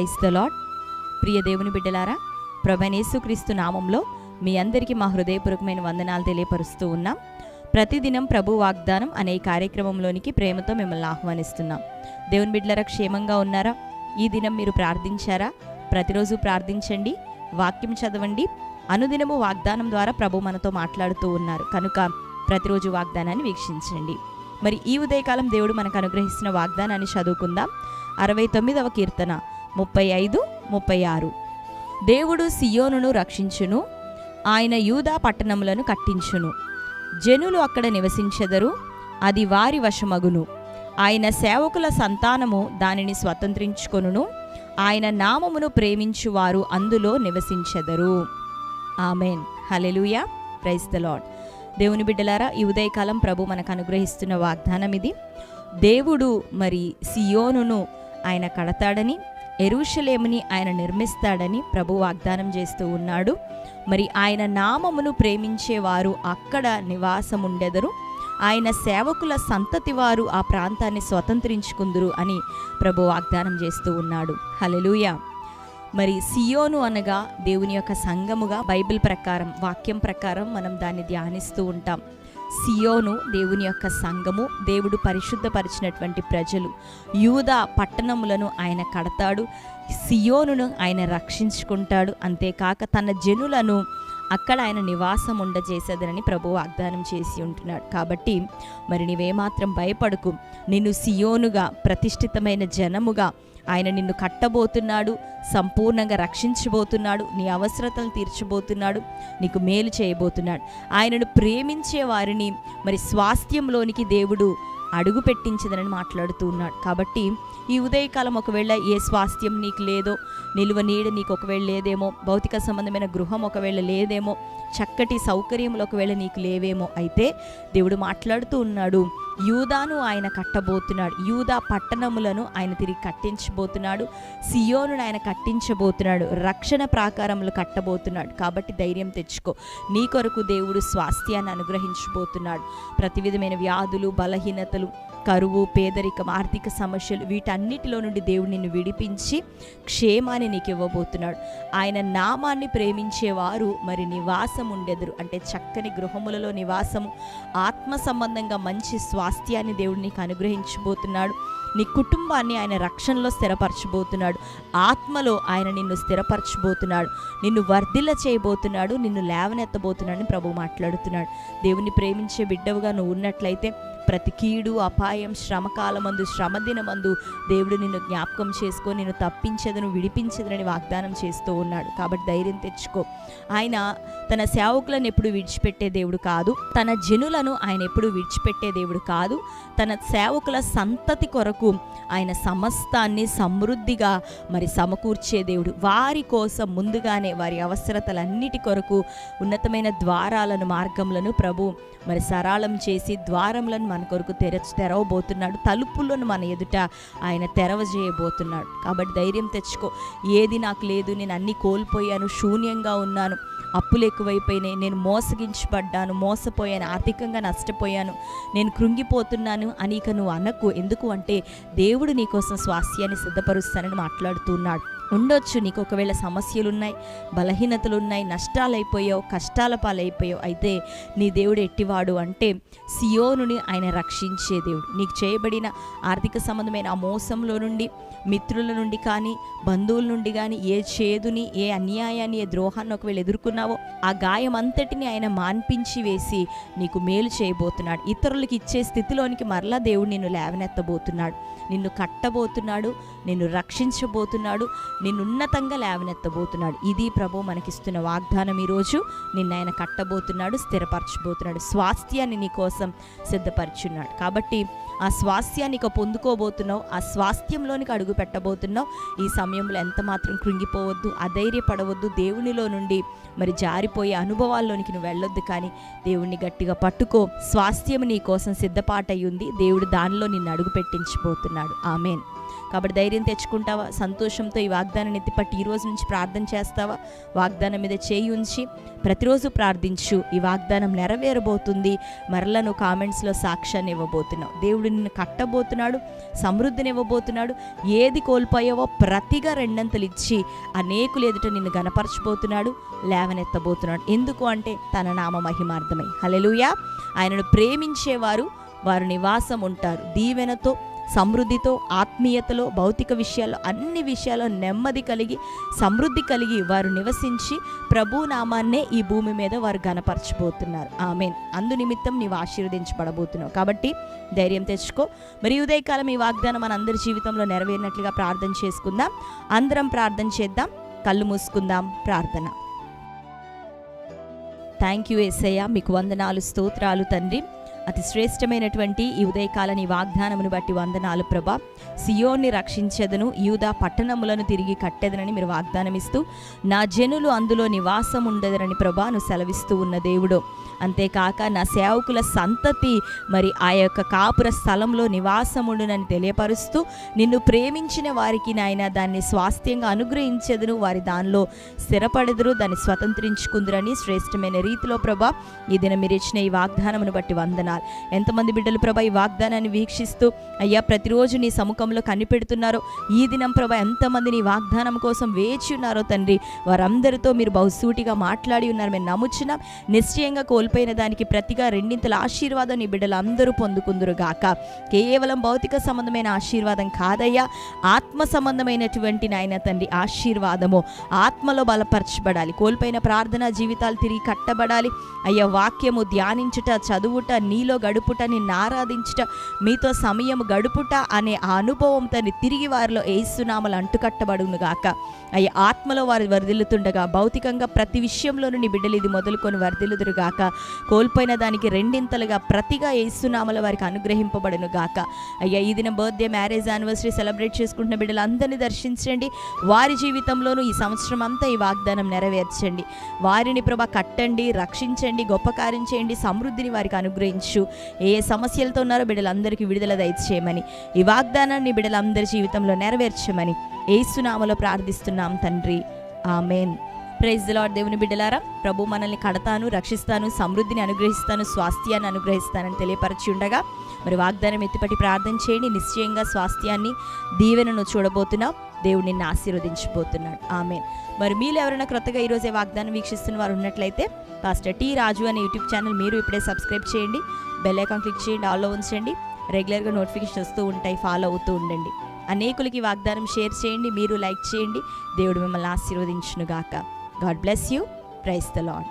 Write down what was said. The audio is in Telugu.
ప్రైజ్ ద లాడ్ ప్రియ దేవుని బిడ్డలారా ప్రభనేసుక్రీస్తు నామంలో మీ అందరికీ మా హృదయపూర్వకమైన వందనాలు తెలియపరుస్తూ ఉన్నాం. ప్రతిదినం ప్రభు వాగ్దానం అనే కార్యక్రమంలోనికి ప్రేమతో మిమ్మల్ని ఆహ్వానిస్తున్నాం. దేవుని బిడ్డలారా క్షేమంగా ఉన్నారా? ఈ దినం మీరు ప్రార్థించారా? ప్రతిరోజు ప్రార్థించండి వాక్యం చదవండి. అనుదినము వాగ్దానం ద్వారా ప్రభు మనతో మాట్లాడుతూ ఉన్నారు. కనుక ప్రతిరోజు వాగ్దానాన్ని వీక్షించండి. మరి ఈ ఉదయకాలం దేవుడు మనకు అనుగ్రహిస్తున్న వాగ్దానాన్ని చదువుకుందాం. అరవై తొమ్మిదవ కీర్తన. ముప్పై ఐదు ముప్పై ఆరు. దేవుడు సియోనును రక్షించును ఆయన యూదా పట్టణములను కట్టించును. జనులు అక్కడ నివసించెదరు అది వారి వశమగును. ఆయన సేవకుల సంతానము దానిని స్వతంత్రించుకొనును ఆయన నామమును ప్రేమించువారు అందులో నివసించెదరు. Amen. Hallelujah praise the lord దేవుని బిడ్డలారా ఈ ఉదయకాలం ప్రభు మనకు అనుగ్రహిస్తున్న వాగ్దానం ఇది దేవుడు మరి సియోనును ఆయన కడతాడని ఎరుషలేముని ఆయన నిర్మిస్తాడని ప్రభు వాగ్దానం చేస్తూ ఉన్నాడు. మరి ఆయన నామమును ప్రేమించేవారు అక్కడ నివాసం ఉండెదరు ఆయన సేవకుల సంతతి వారు ఆ ప్రాంతాన్ని స్వతంత్రించుకుందురు అని ప్రభు వాగ్దానం చేస్తూ ఉన్నాడు. హలెలూయా మరి సియోను అనగా దేవుని యొక్క సంఘముగా బైబిల్ ప్రకారం వాక్యం ప్రకారం మనం దాన్ని ధ్యానిస్తూ ఉంటాం. సియోను దేవుని యొక్క సంఘము దేవుడు పరిశుద్ధపరిచినటువంటి ప్రజలు. యూదా పట్టణములను ఆయన కడతాడు సియోనును ఆయన రక్షించుకుంటాడు. అంతేకాక తన జనులను అక్కడ ఆయన నివాసం ఉండజేసేదనని ప్రభు వాగ్దానం చేసి ఉంటున్నాడు. కాబట్టి మరి నీవేమాత్రం భయపడకు. నిన్ను సియోనుగా ప్రతిష్ఠితమైన జనముగా ఆయన నిన్ను కట్టబోతున్నాడు సంపూర్ణంగా రక్షించబోతున్నాడు నీ అవసరతలు తీర్చబోతున్నాడు నీకు మేలు చేయబోతున్నాడు. ఆయనను ప్రేమించే వారిని మరి స్వాస్థ్యంలోనికి దేవుడు అడుగు పెట్టించదనని మాట్లాడుతూ ఉన్నాడు. కాబట్టి ఈ ఉదయకాలం ఒకవేళ ఏ స్వాస్థ్యం నీకు లేదో నిలువ నీడ నీకు ఒకవేళ లేదేమో భౌతిక సంబంధమైన గృహం ఒకవేళ లేదేమో చక్కటి సౌకర్యములు ఒకవేళ నీకు లేవేమో అయితే దేవుడు మాట్లాడుతూ ఉన్నాడు. యూదాను ఆయన కట్టబోతున్నాడు. యూదా పట్టణములను ఆయన తిరిగి కట్టించబోతున్నాడు. సియోను ఆయన కట్టించబోతున్నాడు. రక్షణ ప్రాకారములు కట్టబోతున్నాడు. కాబట్టి ధైర్యం తెచ్చుకో. నీ కొరకు దేవుడు స్వాస్థ్యాన్ని అనుగ్రహించబోతున్నాడు. ప్రతి విధమైన వ్యాధులు బలహీనతలు కరువు పేదరికం ఆర్థిక సమస్యలు వీటన్నిటిలో నుండి దేవుడు నిన్ను విడిపించి క్షేమాన్ని నీకు ఇవ్వబోతున్నాడు. ఆయన నామాన్ని ప్రేమించేవారు మరి నివాసం ఉండెదరు అంటే చక్కని గృహములలో నివాసము ఆత్మ సంబంధంగా మంచి స్వా స్వాస్థ్యాన్ని దేవుడు నీకు అనుగ్రహించబోతున్నాడు. నీ కుటుంబాన్ని ఆయన రక్షణలో స్థిరపరచబోతున్నాడు. ఆత్మలో ఆయన నిన్ను స్థిరపరచబోతున్నాడు. నిన్ను వర్ధిల్ల చేయబోతున్నాడు. నిన్ను లేవనెత్తబోతున్నాడని ప్రభు మాట్లాడుతున్నాడు. దేవుని ప్రేమించే బిడ్డవుగా నువ్వు ఉన్నట్లయితే ప్రతి కీడు అపాయం శ్రమకాలమందు శ్రమదినమందు దేవుడు నిన్ను జ్ఞాపకం చేసుకో నిన్ను తప్పించదను విడిపించదనని వాగ్దానం చేస్తూ ఉన్నాడు. కాబట్టి ధైర్యం తెచ్చుకో. ఆయన తన సేవకులను ఎప్పుడు విడిచిపెట్టే దేవుడు కాదు. తన జనులను ఆయన ఎప్పుడు విడిచిపెట్టే దేవుడు కాదు. తన సేవకుల సంతతి కొరకు ఆయన సమస్తాన్ని సమృద్ధిగా మరి సమకూర్చే దేవుడు. వారి కోసం ముందుగానే వారి అవసరతలన్నిటి కొరకు ఉన్నతమైన ద్వారాలను మార్గములను ప్రభు మరి సరళం చేసి ద్వారములను మన కొరకు తెర తెరవబోతున్నాడు. తలుపులను మన ఎదుట ఆయన తెరవజేయబోతున్నాడు. కాబట్టి ధైర్యం తెచ్చుకో. ఏది నాకు లేదు నేను అన్ని కోల్పోయాను శూన్యంగా ఉన్నాను. అప్పులు ఎక్కువైపోయినాయి నేను మోసగించబడ్డాను మోసపోయాను ఆర్థికంగా నష్టపోయాను నేను కృంగిపోతున్నాను అని ఇక నువ్వు అనకు. ఎందుకు అంటే దేవుడు నీకోసం స్వాస్యాన్ని సిద్ధపరుస్తానని మాట్లాడుతున్నాడు. ఉండొచ్చు. నీకు ఒకవేళ సమస్యలు ఉన్నాయి బలహీనతలు ఉన్నాయి నష్టాలు కష్టాల పాలైపోయావు అయితే నీ దేవుడు ఎట్టివాడు అంటే సియోనుని ఆయన రక్షించే దేవుడు. నీకు చేయబడిన ఆర్థిక సంబంధమైన ఆ మోసంలో నుండి మిత్రుల నుండి కానీ బంధువుల నుండి కానీ ఏ చేదుని ఏ అన్యాయాన్ని ఏ ద్రోహాన్ని ఒకవేళ ఎదుర్కొన్నావో ఆ గాయం అంతటిని ఆయన మాన్పించి వేసి నీకు మేలు చేయబోతున్నాడు. ఇతరులకు ఇచ్చే స్థితిలోనికి మరలా దేవుడు నిన్ను లేవనెత్తబోతున్నాడు. నిన్ను కట్టబోతున్నాడు నిన్ను రక్షించబోతున్నాడు నిన్ను ఉన్నతంగా లేవనెత్తబోతున్నాడు. ఇది ప్రభు మనకిస్తున్న వాగ్దానం ఈరోజు. నిన్న ఆయన కట్టబోతున్నాడు స్థిరపరచబోతున్నాడు. స్వాస్థ్యాన్ని నీ కోసం సిద్ధపరచున్నాడు. కాబట్టి ఆ స్వాస్థ్యాన్ని ఇక పొందుకోబోతున్నావు ఆ స్వాస్థ్యంలోనికి అడుగు పెట్టబోతున్నావు. ఈ సమయంలో ఎంత మాత్రం కృంగిపోవద్దు అధైర్యపడవద్దు. దేవునిలో నుండి మరి జారిపోయే అనుభవాల్లోనికి నువ్వు వెళ్ళొద్దు కానీ దేవుణ్ణి గట్టిగా పట్టుకో. స్వాస్థ్యం నీ కోసం సిద్ధపాటయ్యుంది దేవుడు దానిలో నిన్ను అడుగు పెట్టించిపోతున్నాడు ఆమెన్. కాబట్టి ధైర్యం తెచ్చుకుంటావా? సంతోషంతో ఈ వాగ్దానం ఎత్తిపట్టి ఈ రోజు నుంచి ప్రార్థన చేస్తావా? వాగ్దానం మీద చేయి ఉంచి ప్రతిరోజు ప్రార్థించు. ఈ వాగ్దానం నెరవేరబోతుంది. మరలా నువ్వు కామెంట్స్లో సాక్ష్యాన్ని ఇవ్వబోతున్నావు. దేవుడు నిన్ను కట్టబోతున్నాడు సమృద్ధిని ఇవ్వబోతున్నాడు. ఏది కోల్పోయావో ప్రతిగా రెండంతలు ఇచ్చి అనేకులు ఎదుట నిన్ను గనపరచబోతున్నాడు లేవనెత్తబోతున్నాడు. ఎందుకు అంటే తన నామ మహిమార్థమై. హలెలుయా ఆయనను ప్రేమించేవారు వారు నివాసం ఉంటారు. దీవెనతో సమృద్ధితో ఆత్మీయతలో భౌతిక విషయాల్లో అన్ని విషయాల్లో నెమ్మది కలిగి సమృద్ధి కలిగి వారు నివసించి ప్రభు నామాన్నే ఈ భూమి మీద వారు గనపరచబోతున్నారు ఆమె అందు నిమిత్తం నీవు ఆశీర్వదించబడబోతున్నావు. కాబట్టి ధైర్యం తెచ్చుకో. మరి ఉదయకాలం ఈ వాగ్దానం మన అందరి జీవితంలో నెరవేరినట్లుగా ప్రార్థన చేసుకుందాం. అందరం ప్రార్థన చేద్దాం. కళ్ళు మూసుకుందాం. ప్రార్థన. థ్యాంక్ యూ ఎస్ఐయ మీకు వందనాలు స్తోత్రాలు తండ్రి. అతి శ్రేష్టమైనటువంటి ఈ ఉదయకాలని వాగ్దానమును బట్టి వందనాలు ప్రభా. సియోన్ని రక్షించెదను యూదా పట్టణములను తిరిగి కట్టెదనని మీరు వాగ్దానం ఇస్తూ నా జనులు అందులో నివాసం ఉండదనని ప్రభాను సెలవిస్తూ ఉన్న దేవుడు. అంతేకాక నా సేవకుల సంతతి మరి ఆ యొక్క కాపుర స్థలంలో నివాసం ఉండునని తెలియపరుస్తూ నిన్ను ప్రేమించిన వారికి నాయన దాన్ని స్వాస్థ్యంగా అనుగ్రహించెదను వారి దానిలో స్థిరపడదురు దాన్ని స్వతంత్రించుకుందరని శ్రేష్టమైన రీతిలో ప్రభా ఈ దిన మీరు ఇచ్చిన ఈ వాగ్దానమును బట్టి వందన వందనాలు ఎంతమంది బిడ్డలు ప్రభా ఈ వాగ్దానాన్ని వీక్షిస్తూ అయ్యా ప్రతిరోజు నీ సముఖంలో కనిపెడుతున్నారో ఈ దినం ప్రభా ఎంతమంది నీ వాగ్దానం కోసం వేచి ఉన్నారో తండ్రి వారందరితో మీరు బహుసూటిగా మాట్లాడి ఉన్నారు. మేము నమ్ముచున్నాం. నిశ్చయంగా కోల్పోయిన దానికి ప్రతిగా రెండింతల ఆశీర్వాదం నీ బిడ్డలు అందరూ పొందుకుందురు గాక. కేవలం భౌతిక సంబంధమైన ఆశీర్వాదం కాదయ్యా ఆత్మ సంబంధమైనటువంటి నాయన తండ్రి ఆశీర్వాదము ఆత్మలో బలపరచబడాలి. కోల్పోయిన ప్రార్థన జీవితాలు తిరిగి కట్టబడాలి. అయ్యా వాక్యము ధ్యానించుట చదువుట నీ మీలో గడుపుట నిన్ను ఆరాధించుట మీతో సమయం గడుపుట అనే ఆ అనుభవంతో తిరిగి వారిలో ఏసునామలు అంటుకట్టబడును గాక. అయ్యా ఆత్మలో వారు వరదిల్లుతుండగా భౌతికంగా ప్రతి విషయంలోనూ నీ బిడ్డలు ఇది మొదలుకొని వర్ధిల్లుదురు గాక. కోల్పోయిన దానికి రెండింతలుగా ప్రతిగా ఏసునామల వారికి అనుగ్రహింపబడును గాక. అయ్యా ఈ దిన బర్త్డే మ్యారేజ్ యానివర్సరీ సెలబ్రేట్ చేసుకుంటున్న బిడ్డలందరినీ దర్శించండి. వారి జీవితంలోనూ ఈ సంవత్సరం అంతా ఈ వాగ్దానం నెరవేర్చండి. వారిని ప్రభా కట్టండి రక్షించండి గొప్ప కార్యం చేయండి సమృద్ధిని వారికి అనుగ్రహించండి. అనుగ్రహించు ఏ సమస్యలతో ఉన్నారో బిడ్డలందరికీ విడుదల దయచేయమని ఈ వాగ్దానాన్ని బిడ్డలందరి జీవితంలో నెరవేర్చమని ఏసునామలో ప్రార్థిస్తున్నాం తండ్రి. ఆమెన్. ప్రైజ్ లార్డ్ దేవుని బిడ్డలారా ప్రభు మనల్ని కడతాను రక్షిస్తాను సమృద్ధిని అనుగ్రహిస్తాను స్వాస్థ్యాన్ని అనుగ్రహిస్తానని తెలియపరచి ఉండగా మరి వాగ్దానం ఎత్తిపట్టి ప్రార్థన చేయండి. నిశ్చయంగా స్వాస్థ్యాన్ని దీవెనను చూడబోతున్నాం దేవుడు నిన్ను ఆశీర్వదించబోతున్నాడు. ఆమె మరి మీరు ఎవరైనా క్రొత్తగా ఈరోజే వాగ్దానం వీక్షిస్తున్న వారు ఉన్నట్లయితే పాస్టర్ టీ రాజు అనే యూట్యూబ్ ఛానల్ మీరు ఇప్పుడే సబ్స్క్రైబ్ చేయండి. బెల్ ఐకాన్ క్లిక్ చేయండి ఆల్లో ఉంచండి. రెగ్యులర్గా నోటిఫికేషన్ వస్తూ ఉంటాయి ఫాలో అవుతూ ఉండండి. అనేకులకి వాగ్దానం షేర్ చేయండి మీరు లైక్ చేయండి. దేవుడు మిమ్మల్ని ఆశీర్వదించునుగాక. God bless you. Praise the lord